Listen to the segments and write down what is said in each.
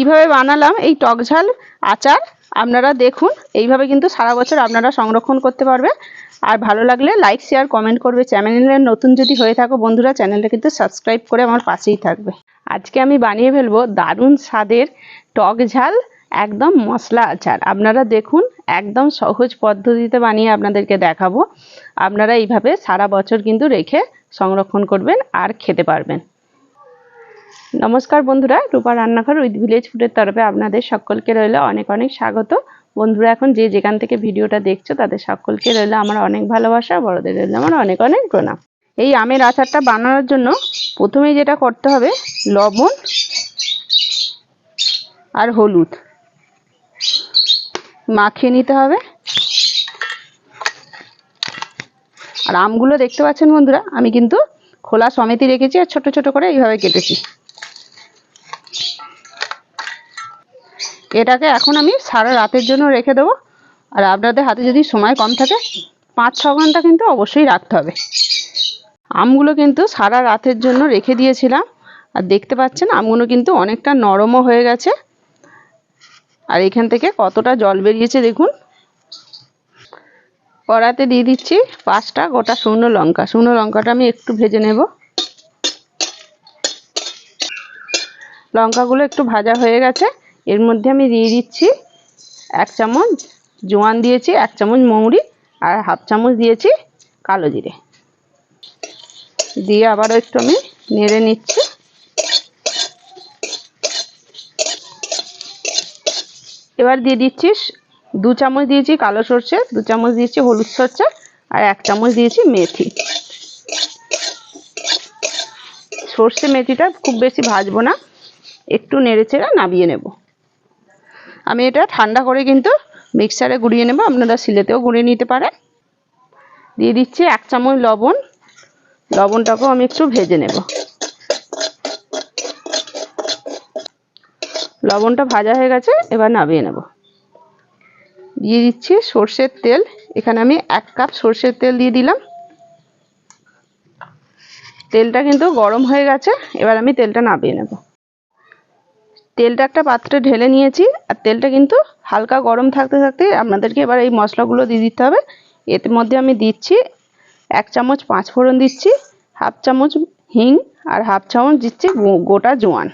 কীভাবে বানালাম এই টক ঝাল আচার, আপনারা দেখুন। এইভাবে কিন্তু সারা বছর আপনারা সংরক্ষণ করতে পারবে আর ভালো লাগলে লাইক শেয়ার কমেন্ট করবে। চ্যানেলে নতুন যদি হয়ে থাকো বন্ধুরা চ্যানেলটা কিন্তু সাবস্ক্রাইব করে আমার পাশেই থাকবে। আজকে আমি বানিয়ে ফেলব দারুণ স্বাদের টক ঝাল, একদম মশলা আচার। আপনারা দেখুন, একদম সহজ পদ্ধতিতে বানিয়ে আপনাদেরকে দেখাবো। আপনারা এইভাবে সারা বছর কিন্তু রেখে সংরক্ষণ করবেন আর খেতে পারবেন। নমস্কার বন্ধুরা, রূপা রান্নাঘর উইথ ভিলেজ ফুডের তরফে আপনাদের সকলকে রইল অনেক অনেক স্বাগত। বন্ধুরা, এখন যে যেখান থেকে ভিডিওটা দেখছ, তাদের সকলকে রইল আমার অনেক ভালোবাসা, বড়দের রইল আমার অনেক অনেক প্রণাম। এই আমের আচারটা বানানোর জন্য প্রথমেই যেটা করতে হবে, লবণ আর হলুদ। মাখিয়ে নিতে হবে। আর আমগুলো দেখতে পাচ্ছেন বন্ধুরা, আমি কিন্তু খোলা সমেতি রেখেছি আর ছোট ছোট করে এইভাবে কেটেছি। এটাকে এখন আমি সারা রাতের জন্য রেখে দেবো। আর আপনাদের হাতে যদি সময় কম থাকে, পাঁচ, ছ ঘণ্টা কিন্তু অবশ্যই রাখতে হবে। আমগুলো কিন্তু সারা রাতের জন্য রেখে দিয়েছিলাম। আর দেখতে পাচ্ছেন, আমগুলো কিন্তু অনেকটা নরমও হয়ে গেছে। আর এখান থেকে কতটা জল বেরিয়েছে দেখুন। কড়াতে দিয়ে দিচ্ছি পাঁচটা গোটা শুকনো লঙ্কা। শুকনো লঙ্কাটা আমি একটু ভেজে নেব। লঙ্কাগুলো একটু ভাজা হয়ে গেছে। এর মধ্যে আমি দিয়ে দিচ্ছি এক চামচ জোয়ান দিয়েছি, এক চামচ মৌরি আর হাফ চামচ দিয়েছি কালো জিরে। দিয়ে আবারও একটু আমি নেড়ে নিচ্ছি। এবার দিয়ে দিচ্ছি দু চামচ দিয়েছি কালো সর্ষে, দু চামচ দিয়েছি হলুদ সর্ষে আর এক চামচ দিয়েছি মেথি। সর্ষে মেথিটা খুব বেশি ভাজবো না, একটু নেড়ে চেড়ে নামিয়ে নেব। আমি এটা ঠান্ডা করে কিন্তু মিক্সারে গুঁড়িয়ে নেব। আপনারা শিলেতেও গুঁড়িয়ে নিতে পারেন। দিয়ে দিচ্ছি এক চামচ লবণ। লবণটাকেও আমি একটু ভেজে নেব। লবণটা ভাজা হয়ে গেছে, এবার নামিয়ে নেব। দিয়ে দিচ্ছি সর্ষের তেল। এখানে আমি এক কাপ সর্ষের তেল দিয়ে দিলাম। তেলটা কিন্তু গরম হয়ে গেছে, এবার আমি তেলটা নামিয়ে নেব। তেলটা একটা পাত্রে ঢেলে নিয়েছি, আর তেলটা কিন্তু হালকা গরম থাকতে থাকতে আপনাদেরকে এবার এই মশলাগুলো দিয়ে দিতে হবে। এর মধ্যে আমি দিচ্ছি এক চামচ পাঁচ ফোড়ন দিচ্ছি, হাফ চামচ হিং, আর হাফ চামচ দিচ্ছি গোটা জোয়ান।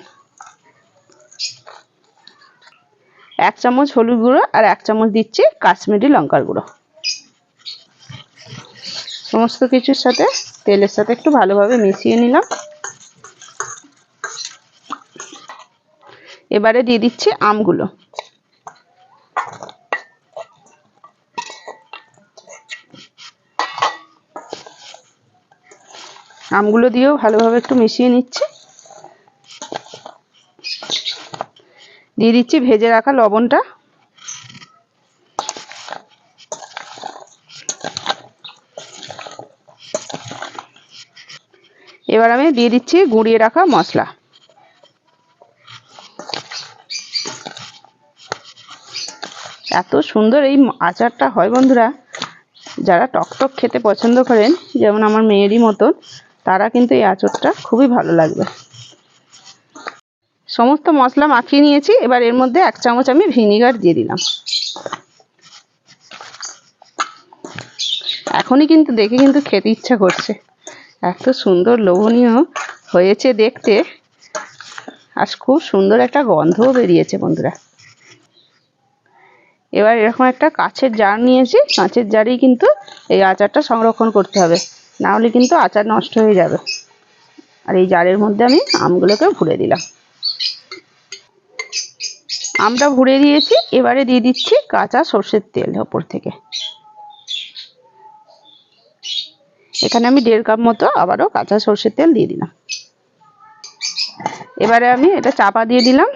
এক চামচ হলুদ গুঁড়ো, আর এক চামচ দিচ্ছি কাশ্মীরি লঙ্কার গুঁড়ো। সমস্ত কিছুর সাথে তেলের সাথে একটু ভালোভাবে মিশিয়ে নিলাম। এবারে দিয়ে দিচ্ছি আমগুলো। আমগুলো দিয়েও ভালোভাবে একটু মিশিয়ে নিচ্ছি। দিয়ে দিচ্ছি ভেজে রাখা লবণটা। এবার আমি দিয়ে দিচ্ছি গুঁড়িয়ে রাখা মশলা। এত সুন্দর এই আচারটা হয় বন্ধুরা, যারা টকটক খেতে পছন্দ করেন, যেমন আমার মেয়েরই মতন তারা কিন্তু এই আচারটা খুবই ভালো লাগবে। সমস্ত মশলা মাখিয়ে নিয়েছি, এবার এর মধ্যে এক চামচ আমি ভিনিগার দিয়ে দিলাম। এখনই কিন্তু দেখে কিন্তু খেতে ইচ্ছা করছে। এত সুন্দর লোভনীয় হয়েছে দেখতে, আর খুব সুন্দর একটা গন্ধও বেরিয়েছে বন্ধুরা। এবার এরকম একটা কাছের জার নিয়েছি, কাঁচের জারেই কিন্তু এই আচারটা সংরক্ষণ করতে হবে, না হলে কিন্তু আচার নষ্ট হয়ে যাবে। আর এই জারের মধ্যে আমি আমগুলোকে ভরে দিলাম। আমটা ভরে দিয়েছি, এবারে দিয়ে দিচ্ছি কাঁচা সর্ষের তেল ওপর থেকে। এখানে আমি দেড় কাপ মতো আবারও কাঁচা সর্ষের তেল দিয়ে দিলাম। এবারে আমি এটা চাপা দিয়ে দিলাম,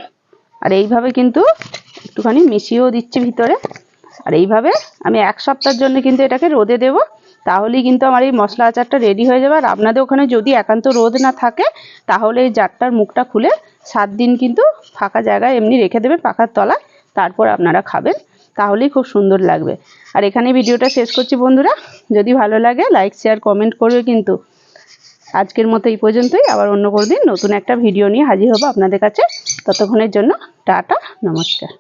আর এইভাবে কিন্তু একটুখানি মিশিয়েও দিচ্ছি ভিতরে। আর এইভাবে আমি এক সপ্তাহের জন্য কিন্তু এটাকে রোদে দেব। তাহলেই কিন্তু আমার এই মশলা আচারটা রেডি হয়ে যাবে। আর আপনাদের ওখানে যদি একান্ত রোদ না থাকে, তাহলে এই জারটার মুখটা খুলে সাত দিন কিন্তু ফাঁকা জায়গায় এমনি রেখে দেবেন পাখার তলায়। তারপর আপনারা খাবেন। তাহলেই খুব সুন্দর লাগবে। আর এখানে ভিডিওটা শেষ করছি বন্ধুরা। যদি ভালো লাগে লাইক শেয়ার কমেন্ট করবে কিন্তু আজকের মতো এই পর্যন্তই। আবার অন্য কোনো দিন নতুন একটা ভিডিও নিয়ে হাজির হব আপনাদের কাছে। ততক্ষণের জন্য টাটা, নমস্কার।